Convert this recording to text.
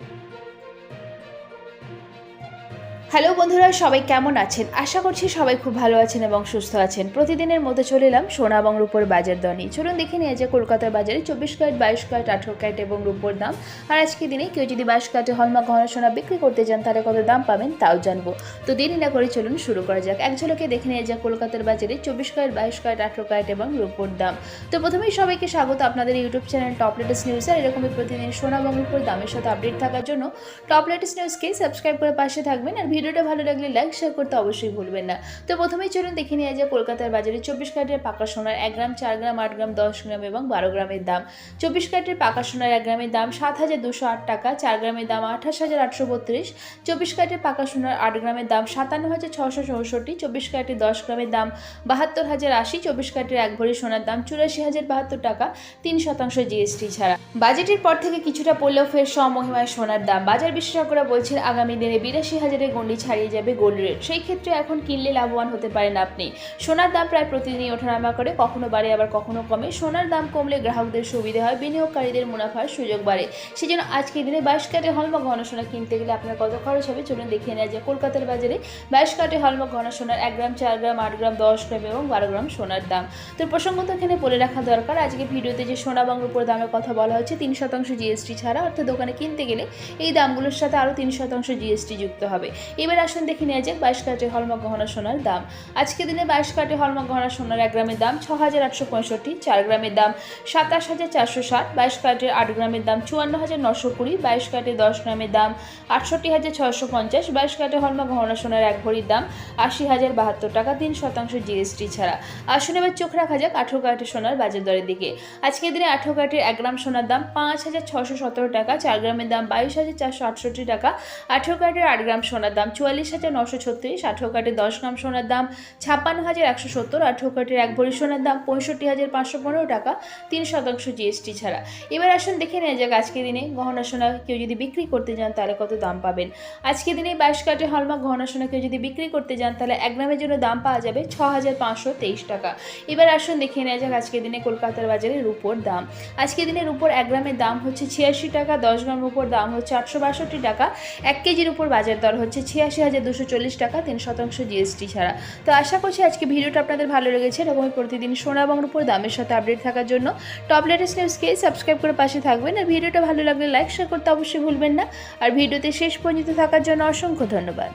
thank you hello বন্ধুরা, সবাই কেমন আছেন? আশা করছি সবাই খুব ভালো আছেন এবং সুস্থ আছেন। প্রতিদিনের মধ্যে চলে এলাম সোনা এবং রূপোর বাজার দনি চলুন দেখে নিয়ে যে কলকাতার বাজারে চব্বিশ ক্যারেট, বাইশ ক্যারেট, আঠেরো ক্যারেট এবং রূপোর দাম। আর আজকে দিনে কেউ যদি বাইশ ক্যারেটে হলমা গহনা সোনা বিক্রি করতে চান, তাহলে কত দাম পাবেন তাও জানব। তো দেরি না করে চলুন শুরু করা যাক। এক ঝলকে দেখে নিয়ে যাক কলকাতার বাজারে চব্বিশ ক্যারেট, বাইশ ক্যারেট, আঠেরো ক্যারেট এবং রূপোর দাম। তো প্রথমেই সবাইকে স্বাগত আপনাদের YouTube channel top latest news. আর এরকমই প্রতিদিন সোনা এবং রূপোর দামের সাথে আপডেট থাকার জন্য টপ লেটেস্ট নিউজকে সাবস্ক্রাইব করে পাশে থাকবেন। আর ভিডিওটা ভালো লাগলে লাইক শেয়ার করতে অবশ্যই ভুলবেন না। তো প্রথমেই চলুন দেখে নিয়ে যায় কলকাতার বাজারে চব্বিশ ক্যারেটের পাকা সোনার এক গ্রাম, চার গ্রাম, আট গ্রাম, দশ গ্রাম এবং বারো গ্রামের দাম। চব্বিশ ক্যারেটের পাকা সোনার এক গ্রামের দাম সাত হাজার দুশো আট টাকা, চার গ্রামের দাম আঠাশ হাজার আটশো বত্রিশ। চব্বিশ ক্যারেটের পাকা সোনার আট গ্রামের দাম সাতান্ন হাজার ছশো চৌষট্টি, চব্বিশ ক্যারেটের দশ গ্রামের দাম বাহাত্তর হাজার আশি, চব্বিশ ক্যারেটের এক ভরি সোনার দাম চুরাশি হাজার বাহাত্তর টাকা, তিন শতাংশ জিএসটি ছাড়া। বাজেটের পর থেকে কিছুটা পড়লেও ফের সমহিমায় সোনার দাম। বাজার বিশেষজ্ঞরা বলছেন, আগামী দিনে বিরাশি হাজারের গণ্ডি ছাড়িয়ে যাবে গোল্ড রেট। সেই ক্ষেত্রে এখন কিনলে লাভবান হতে পারেন আপনি। সোনার দাম প্রায় প্রতিদিনই ওঠানামা করে, কখনো বাড়ে, আবার কখনো কমে। সোনার দাম কমলে গ্রাহকদের সুবিধা হয়, বিনিয়োগকারীদের মুনাফার সুযোগ বাড়ে। সেজন্য আজকের দিনে বাইশ কাটে হলমা ঘন সোনা কিনতে গেলে আপনার কত খরচ হবে চলুন দেখিয়ে নেওয়া যায় কলকাতার বাজারে বাইশ কাটে হলমা ঘন সোনার এক গ্রাম, চার গ্রাম, আট গ্রাম, দশ গ্রাম এবং বারো গ্রাম সোনার দাম। তো প্রসঙ্গত এখানে বলে রাখা দরকার আজকে ভিডিওতে যে সোনা বাংলার উপর দামের কথা বলা হচ্ছে তিন শতাংশ জিএসটি ছাড়া, অর্থাৎ দোকানে কিনতে গেলে এই দামগুলোর সাথে আরও তিন শতাংশ জিএসটি যুক্ত হবে। এবার আসুন দেখে নেওয়া যাক বাইশ কাটে হলমা গহনা সোনার দাম। আজকে দিনে বাইশ কাটে হলমা গহনা সোনার এক গ্রামের দাম ছ হাজার আটশো পঁয়ষট্টি, চার গ্রামের দাম সাতাশ হাজার চারশো ষাট, বাইশ কাটের আট গ্রামের দাম চুয়ান্ন হাজার নশো কুড়ি, বাইশ কাটে দশ গ্রামের দাম আটষট্টি হাজার ছশো পঞ্চাশ, বাইশ কাটে হলমা গহনা সোনার এক ভরির দাম আশি হাজার বাহাত্তর টাকা, তিন শতাংশ জিএসটি ছাড়া। আসুন এবার চোখ রাখা যাক আঠেরো কাটে সোনার বাজার দরের দিকে। আজকের দিনে আঠেরো কাটের এক গ্রাম সোনার দাম পাঁচ হাজার ছশো সতেরো টাকা, চার গ্রামের দাম বাইশ হাজার চারশো আটষট্টি টাকা, আঠেরো কাটের আট গ্রাম সোনার দাম চুয়াল্লিশ হাজার নশো ছত্রিশ, আঠেরো কাটের দশ গ্রাম সোনার দাম ছাপ্পান্ন হাজার একশো সত্তর, আঠেরো কাটের এক ভরি সোনার দাম পঁয়ষট্টি হাজার পাঁচশো পনেরো টাকা, তিন শতাংশ জিএসটি ছাড়া। এবার আসুন দেখে নেওয়া যাক আজকের দিনে গহনা সোনা কেউ যদি বিক্রি করতে যান তাহলে কত দাম পাবেন। আজকের দিনে বাইশ কাটে হলমার্ক গহনা সোনা কেউ যদি বিক্রি করতে যান তাহলে এক গ্রামের জন্য দাম পাওয়া যাবে ছ হাজার পাঁচশো তেইশ টাকা। এবার আসুন দেখে নেওয়া যাক আজকের দিনে কলকাতার বাজারে রুপোর দাম। আজকের দিনে রুপোর এক গ্রামের দাম হচ্ছে ছিয়াশি টাকা, দশ গ্রাম উপর দাম হচ্ছে আটশো বাষট্টি টাকা। এক কেজির উপর বাজার দর হচ্ছে ছিয়াশি হাজার দুশো চল্লিশ টাকা, তিন শতাংশ জিএসটি ছাড়া। তো আশা করছি আজকে ভিডিওটা আপনাদের ভালো লেগেছে এরকমই প্রতিদিন সোনা এবং রূপোর দামের সাথে আপডেট থাকার জন্য টপ লেটেস্ট নিউজকে সাবস্ক্রাইব করে পাশে থাকবেন। আর ভিডিওটা ভালো লাগলে লাইক শেয়ার করতে অবশ্যই ভুলবেন না। আর ভিডিওতে শেষ পর্যন্ত থাকার জন্য অসংখ্য ধন্যবাদ।